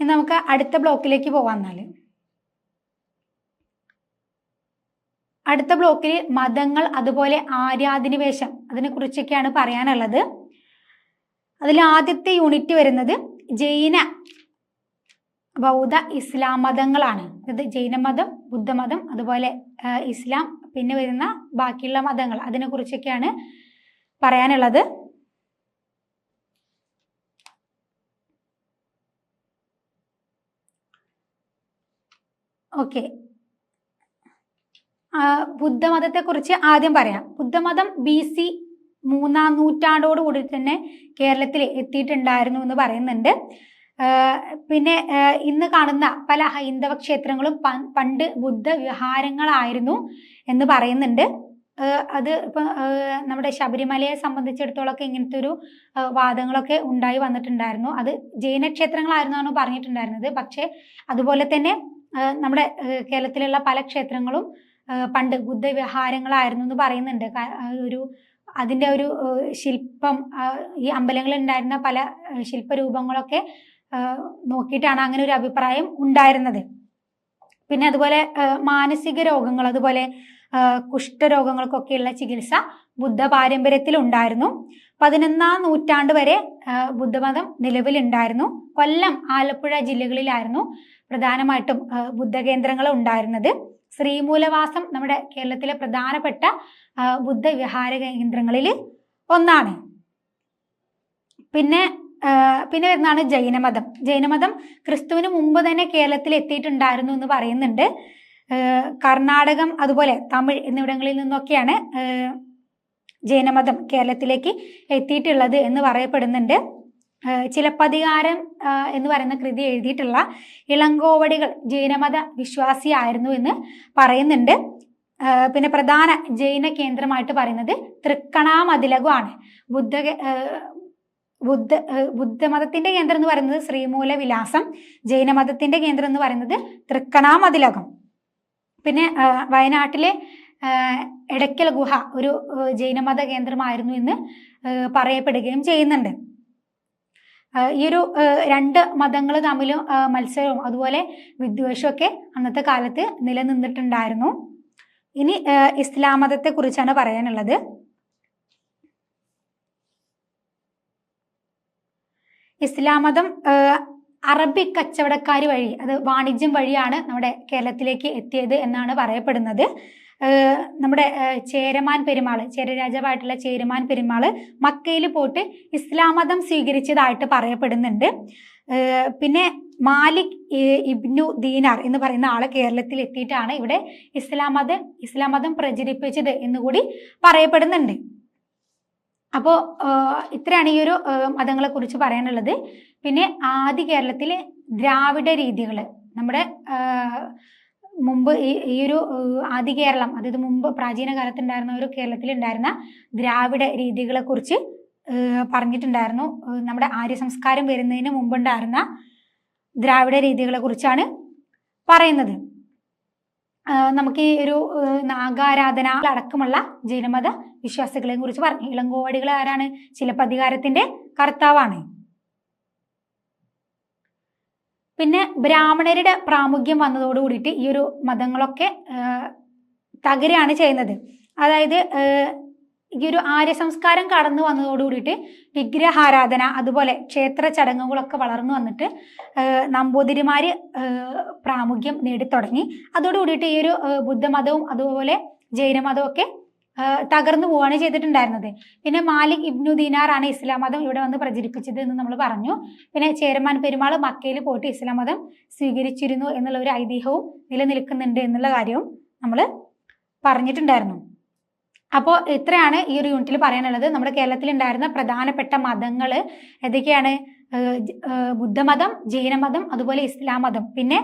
ഇനി നമുക്ക് അടുത്ത ബ്ലോക്കിലേക്ക് പോവാം എന്നാൽ അടുത്ത ബ്ലോക്കിൽ മതങ്ങൾ അതുപോലെ ആര്യാധിനിവേശം അതിനെ കുറിച്ചൊക്കെയാണ് പറയാനുള്ളത്. അതിൽ ആദ്യത്തെ യൂണിറ്റ് വരുന്നത് ജൈന ബൗദ്ധ ഇസ്ലാം മതങ്ങളാണ്. അതായത് ജൈനമതം ബുദ്ധമതം അതുപോലെ ഇസ്ലാം പിന്നെ വരുന്ന ബാക്കിയുള്ള മതങ്ങൾ അതിനെ കുറിച്ചൊക്കെയാണ് പറയാനുള്ളത്. ഓക്കെ ബുദ്ധമതത്തെക്കുറിച്ച് ആദ്യം പറയാം. ബുദ്ധമതം ബി സി മൂന്നാം നൂറ്റാണ്ടോട് കൂടി തന്നെ കേരളത്തിൽ എത്തിയിട്ടുണ്ടായിരുന്നു എന്ന് പറയുന്നുണ്ട്. പിന്നെ ഇന്ന് കാണുന്ന പല ഹൈന്ദവ ക്ഷേത്രങ്ങളും പണ്ട് ബുദ്ധ വിഹാരങ്ങളായിരുന്നു എന്ന് പറയുന്നുണ്ട്. അത് ഇപ്പം നമ്മുടെ ശബരിമലയെ സംബന്ധിച്ചിടത്തോളമൊക്കെ ഇങ്ങനത്തെ ഒരു വാദങ്ങളൊക്കെ ഉണ്ടായി വന്നിട്ടുണ്ടായിരുന്നു. അത് ജൈന ക്ഷേത്രങ്ങളായിരുന്നു പറഞ്ഞിട്ടുണ്ടായിരുന്നത്. പക്ഷേ അതുപോലെ തന്നെ നമ്മുടെ കേരളത്തിലുള്ള പല ക്ഷേത്രങ്ങളും പണ്ട് ബുദ്ധവിഹാരങ്ങളായിരുന്നു എന്ന് പറയുന്നുണ്ട്. ഒരു അതിന്റെ ഒരു ശില്പം ഈ അമ്പലങ്ങളിൽ ഉണ്ടായിരുന്ന പല ശില്പരൂപങ്ങളൊക്കെ നോക്കിയിട്ടാണ് അങ്ങനെ ഒരു അഭിപ്രായം ഉണ്ടായിരുന്നത്. പിന്നെ അതുപോലെ മാനസിക രോഗങ്ങൾ അതുപോലെ കുഷ്ഠരോഗങ്ങൾക്കൊക്കെയുള്ള ചികിത്സ ബുദ്ധ പാരമ്പര്യത്തിൽ ഉണ്ടായിരുന്നു പതിനൊന്നാം നൂറ്റാണ്ട് വരെ ബുദ്ധമതം നിലവിലുണ്ടായിരുന്നു. കൊല്ലം ആലപ്പുഴ ജില്ലകളിലായിരുന്നു പ്രധാനമായിട്ടും ബുദ്ധ ബുദ്ധകേന്ദ്രങ്ങൾ ഉണ്ടായിരുന്നത്. ശ്രീമൂലവാസം നമ്മുടെ കേരളത്തിലെ പ്രധാനപ്പെട്ട ബുദ്ധ വിഹാര കേന്ദ്രങ്ങളിൽ ഒന്നാണ്. പിന്നെ പിന്നെ വരുന്നതാണ് ജൈനമതം. ജൈനമതം ക്രിസ്തുവിന് മുമ്പ് തന്നെ കേരളത്തിൽ എത്തിയിട്ടുണ്ടായിരുന്നു എന്ന് പറയുന്നുണ്ട്. കർണാടകം അതുപോലെ തമിഴ് എന്നിവിടങ്ങളിൽ നിന്നൊക്കെയാണ് ജൈനമതം കേരളത്തിലേക്ക് എത്തിയിട്ടുള്ളത് എന്ന് പറയപ്പെടുന്നുണ്ട്. ചിലപ്പതികാരം എന്ന് പറയുന്ന കൃതി എഴുതിയിട്ടുള്ള ഇളങ്കോവടികൾ ജൈനമത വിശ്വാസിയായിരുന്നു എന്ന് പറയുന്നുണ്ട്. പിന്നെ പ്രധാന ജൈന കേന്ദ്രമായിട്ട് പറയുന്നത് തൃക്കണാമതിലകുമാണ് ബുദ്ധ ബുദ്ധ ബുദ്ധമതത്തിന്റെ കേന്ദ്രം എന്ന് പറയുന്നത് ശ്രീമൂല വിലാസം ജൈനമതത്തിന്റെ കേന്ദ്രം എന്ന് പറയുന്നത് തൃക്കണാമതിലകം. പിന്നെ വയനാട്ടിലെ എടയ്ക്കൽ ഗുഹ ഒരു ജൈനമത കേന്ദ്രമായിരുന്നു എന്ന് പറയപ്പെടുകയും ചെയ്യുന്നുണ്ട്. ഈ ഒരു രണ്ട് മതങ്ങൾ തമ്മിലും മത്സരവും അതുപോലെ വിദ്വേഷമൊക്കെ അന്നത്തെ കാലത്ത് നിലനിന്നിട്ടുണ്ടായിരുന്നു. ഇനി ഇസ്ലാം മതത്തെ കുറിച്ചാണ് പറയാനുള്ളത്. ഇസ്ലാം മതം അറബി കച്ചവടക്കാർ വഴി അത് വാണിജ്യം വഴിയാണ് നമ്മുടെ കേരളത്തിലേക്ക് എത്തിയത് എന്നാണ് പറയപ്പെടുന്നത്. നമ്മുടെ ചേരമാൻ പെരുമാൾ ചേരരാജാവായിട്ടുള്ള ചേരമാൻ പെരുമാൾ മക്കയിൽ പോയിട്ട് ഇസ്ലാം മതം സ്വീകരിച്ചതായിട്ട് പറയപ്പെടുന്നുണ്ട്. പിന്നെ മാലിക് ഇബ്നു ദീനാർ എന്ന് പറയുന്ന ആളെ കേരളത്തിൽ എത്തിയിട്ടാണ് ഇവിടെ ഇസ്ലാം മതം ഇസ്ലാം മതം പ്രചരിപ്പിച്ചത് എന്നുകൂടി പറയപ്പെടുന്നുണ്ട്. അപ്പോൾ ഇത്രയാണ് ഈ ഒരു മതങ്ങളെ കുറിച്ച് പറയാനുള്ളത്. പിന്നെ ആദ്യ കേരളത്തിലെ ദ്രാവിഡ രീതികൾ നമ്മുടെ മുമ്പ് ഈ ഒരു ആദ്യ ആദി കേരളം അതായത് മുമ്പ് പ്രാചീന കാലത്തുണ്ടായിരുന്ന ഒരു കേരളത്തിൽ ഉണ്ടായിരുന്ന ദ്രാവിഡ രീതികളെ കുറിച്ച് പറഞ്ഞിട്ടുണ്ടായിരുന്നു. നമ്മുടെ ആര്യ സംസ്കാരം വരുന്നതിന് മുമ്പുണ്ടായിരുന്ന ദ്രാവിഡ രീതികളെ കുറിച്ചാണ് പറയുന്നത്. നമുക്ക് ഈ ഒരു നാഗാരാധന അടക്കമുള്ള ജൈനമത വിശ്വാസികളെ കുറിച്ച് പറഞ്ഞു. ഇളങ്കോവടികൾ ആരാണ്? ചിലപ്പതികാരത്തിന്റെ കർത്താവാണ്. പിന്നെ ബ്രാഹ്മണരുടെ പ്രാമുഖ്യം വന്നതോട് കൂടിയിട്ട് ഈ ഒരു മതങ്ങളൊക്കെ തകരാണ് ചെയ്യുന്നത്. അതായത് ഈ ഒരു ആര്യ സംസ്കാരം കടന്നു വന്നതോടുകൂടിയിട്ട് വിഗ്രഹാരാധന അതുപോലെ ക്ഷേത്ര ചടങ്ങുകളൊക്കെ വളർന്നു വന്നിട്ട് നമ്പൂതിരിമാര് പ്രാമുഖ്യം നേടിത്തുടങ്ങി. അതോടുകൂടിയിട്ട് ഈ ഒരു ബുദ്ധമതവും അതുപോലെ ജൈനമതവും ഒക്കെ തകർന്നു പോവുകയാണ് ചെയ്തിട്ടുണ്ടായിരുന്നത്. പിന്നെ മാലിക് ഇബ്നു ദീനാറാണ് ഇസ്ലാം മതം ഇവിടെ വന്ന് പ്രചരിപ്പിച്ചത് എന്ന് നമ്മൾ പറഞ്ഞു. പിന്നെ ചേരമാൻ പെരുമാൾ മക്കയിൽ പോയിട്ട് ഇസ്ലാം മതം സ്വീകരിച്ചിരുന്നു എന്നുള്ള ഒരു ഐതിഹ്യവും നിലനിൽക്കുന്നുണ്ട് എന്നുള്ള കാര്യവും നമ്മൾ പറഞ്ഞിട്ടുണ്ടായിരുന്നു. അപ്പോൾ ഇത്രയാണ് ഈ ഒരു യൂണിറ്റിൽ പറയാനുള്ളത്. നമ്മുടെ കേരളത്തിൽ ഉണ്ടായിരുന്ന പ്രധാനപ്പെട്ട മതങ്ങൾ ഏതൊക്കെയാണ്? ബുദ്ധമതം ജൈനമതം അതുപോലെ ഇസ്ലാം മതം പിന്നെ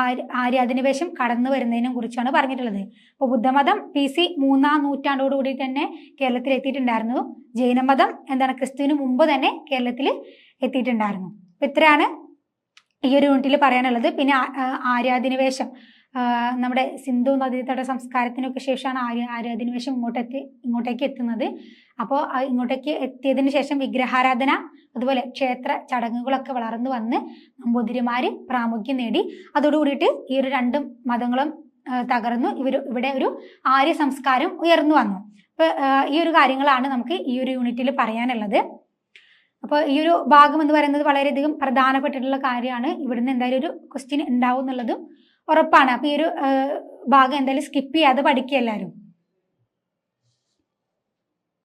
ആര്യ- ആര്യാധിനിവേശം കടന്നു വരുന്നതിനെ കുറിച്ചാണ് പറഞ്ഞിട്ടുള്ളത്. അപ്പോൾ ബുദ്ധമതം പി സി മൂന്നാം നൂറ്റാണ്ടോടുകൂടി തന്നെ കേരളത്തിൽ എത്തിയിട്ടുണ്ടായിരുന്നു ജൈനമതം എന്താണ്? ക്രിസ്തുവിന് മുമ്പ് തന്നെ കേരളത്തിൽ എത്തിയിട്ടുണ്ടായിരുന്നു. അപ്പോൾ ഇത്രയാണ് ഈ ഒരു യൂണിറ്റിൽ പറയാനുള്ളത്. പിന്നെ ആര്യാധിനിവേശം. നമ്മുടെ സിന്ധു നദീതട സംസ്കാരത്തിനൊക്കെ ശേഷമാണ് ആര്യ ആര്യാധിനിവേശം ഇങ്ങോട്ടെത്തി ഇങ്ങോട്ടേക്ക് എത്തുന്നത്. അപ്പോൾ ഇങ്ങോട്ടേക്ക് എത്തിയതിന് ശേഷം വിഗ്രഹാരാധന അതുപോലെ ക്ഷേത്ര ചടങ്ങുകളൊക്കെ വളർന്നു വന്ന് നമ്പൂതിരിമാര് പ്രാമുഖ്യം നേടി. അതോടുകൂടിയിട്ട് ഈ ഒരു രണ്ടും മതങ്ങളും തകർന്നു. ഇവർ ഇവിടെ ഒരു ആര്യ സംസ്കാരം ഉയർന്നു വന്നു. അപ്പോൾ ഈ ഒരു കാര്യങ്ങളാണ് നമുക്ക് ഈ ഒരു യൂണിറ്റിൽ പറയാനുള്ളത്. അപ്പോൾ ഈ ഒരു ഭാഗം എന്ന് പറയുന്നത് വളരെയധികം പ്രധാനപ്പെട്ടിട്ടുള്ള കാര്യമാണ്. ഇവിടുന്ന് എന്തായാലും ഒരു ക്വസ്റ്റ്യൻ ഉണ്ടാവും എന്നുള്ളതും ഉറപ്പാണ്. അപ്പോൾ ഈ ഒരു ഭാഗം എന്തായാലും സ്കിപ്പ് ചെയ്യാതെ പഠിക്കുക എല്ലാവരും